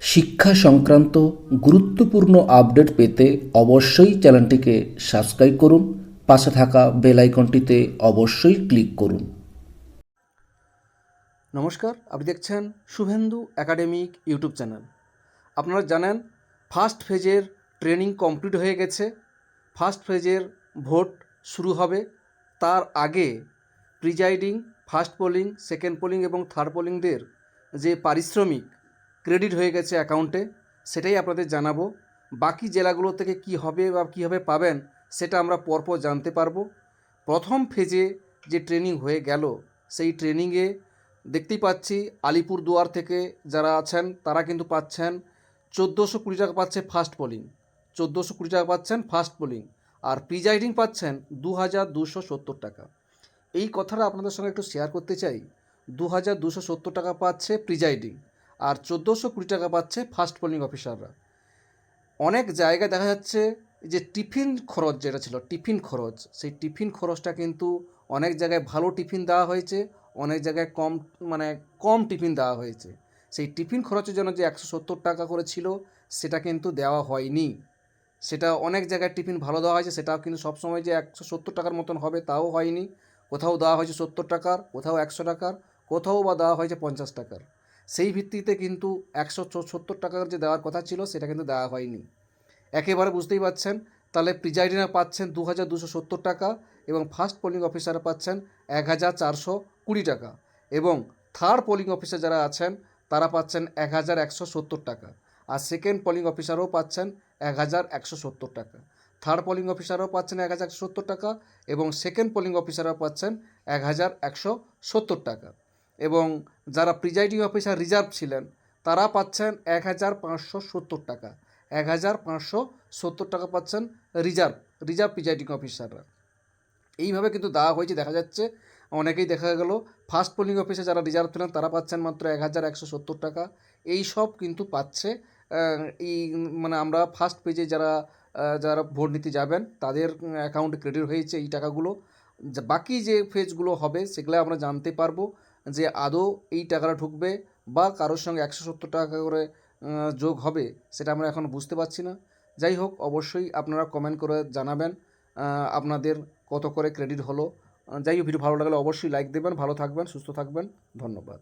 শিক্ষা সংক্রান্ত গুরুত্বপূর্ণ আপডেট পেতে অবশ্যই চ্যানেলটিকে সাবস্ক্রাইব করুন, পাশে থাকা বেল আইকনটিতে অবশ্যই ক্লিক করুন। নমস্কার, আপনি দেখছেন শুভেন্দু একাডেমিক ইউটিউব চ্যানেল। আপনারা জানেন, ফার্স্ট ফেজের ট্রেনিং কমপ্লিট হয়ে গেছে। ফার্স্ট ফেজের ভোট শুরু হবে। তার আগে presiding, first polling, second polling এবং থার্ড পোলিংদের যে পারিশ্রমিক ক্রেডিট হয়ে গেছে অ্যাকাউন্টে সেটাই আপনাদের জানাব। বাকি জেলাগুলো থেকে কি হবে বা কীভাবে পাবেন, সেটা আমরা পরপর জানতে পারব। প্রথম ফেজে যে ট্রেনিং হয়ে গেল, সেই ট্রেনিংয়ে দেখতেই পাচ্ছি আলিপুর দুয়ার থেকে যারা আছেন, তারা কিন্তু পাচ্ছেন চোদ্দোশো কুড়ি টাকা পাচ্ছে ফার্স্ট পোলিং চোদ্দোশো কুড়ি টাকা পাচ্ছেন ফার্স্ট পোলিং আর প্রিজাইডিং পাচ্ছেন দু হাজার দুশো সত্তর টাকা। এই কথাটা আপনাদের সঙ্গে একটু শেয়ার করতে চাই। দু হাজার দুশো সত্তর টাকা পাচ্ছে প্রিজাইডিং আর চোদ্দোশো কুড়ি টাকা পাচ্ছে ফার্স্ট পোলিং অফিসাররা। অনেক জায়গায় দেখা যাচ্ছে যে টিফিন খরচ যেটা ছিল, টিফিন খরচ, সেই টিফিন খরচটা কিন্তু অনেক জায়গায় ভালো টিফিন দেওয়া হয়েছে, অনেক জায়গায় কম মানে কম টিফিন দেওয়া হয়েছে। সেই টিফিন খরচের জন্য যে একশো সত্তর টাকা করে ছিল, সেটা কিন্তু দেওয়া হয়নি। সেটা অনেক জায়গায় টিফিন ভালো দেওয়া হয়েছে, সেটাও কিন্তু সবসময় যে একশো সত্তর টাকার মতন হবে তাও হয়নি। কোথাও দেওয়া হয়েছে সত্তর টাকার, কোথাও একশো টাকার, কোথাও বা দেওয়া হয়েছে পঞ্চাশ টাকার। সেই ভিত্তিতে কিন্তু একশো সত্তর টাকার যে দেওয়ার কথা ছিল, সেটা কিন্তু দেওয়া হয়নি। একেবারে বুঝতেই পাচ্ছেন, তাহলে প্রিজাইডিনা পাচ্ছেন দু হাজার দুশো সত্তর টাকা এবং ফার্স্ট পোলিং অফিসাররা পাচ্ছেন এক হাজার চারশো কুড়ি টাকা এবং থার্ড পোলিং অফিসার যারা আছেন, তারা পাচ্ছেন এক হাজার একশো সত্তর টাকা আর সেকেন্ড পোলিং অফিসারও পাচ্ছেন এক হাজার একশো সত্তর টাকা। থার্ড পোলিং অফিসারও পাচ্ছেন এক হাজার একশো সত্তর টাকা এবং সেকেন্ড পোলিং অফিসারও পাচ্ছেন এক হাজার একশো সত্তর টাকা। এবং যারা প্রিজাইডিং অফিসার রিজার্ভ ছিলেন, তারা পাচ্ছেন এক হাজার পাঁচশো সত্তর টাকা। এক হাজার পাঁচশো সত্তর টাকা পাচ্ছেন রিজার্ভ রিজার্ভ প্রিজাইডিং অফিসাররা। এইভাবে কিন্তু দেওয়া হয়েছে, দেখা যাচ্ছে, অনেকেই দেখা গেল ফার্স্ট পোলিং অফিসে যারা রিজার্ভ ছিলেন, তারা পাচ্ছেন মাত্র এক হাজার একশো সত্তর টাকা। এই সব কিন্তু পাচ্ছে এই মানে আমরা ফার্স্ট পেজে যারা যারা ভোট নিতে যাবেন, তাদের অ্যাকাউন্টে ক্রেডিট হয়েছে এই টাকাগুলো। বাকি যে ফেজগুলো হবে, সেগুলো আমরা জানতে পারব। যে আদৌ এই টাকাটা ঢুকবে বা কারোর সঙ্গে একশো সত্তর টাকা করে যোগ হবে সেটা আমরা এখন বুঝতে পারছি না। যাই হোক, অবশ্যই আপনারা কমেন্ট করে জানাবেন আপনাদের কত করে ক্রেডিট হলো। যাই হোক, ভিডিও ভালো লাগলে অবশ্যই লাইক দেবেন, ভালো থাকবেন, সুস্থ থাকবেন, ধন্যবাদ।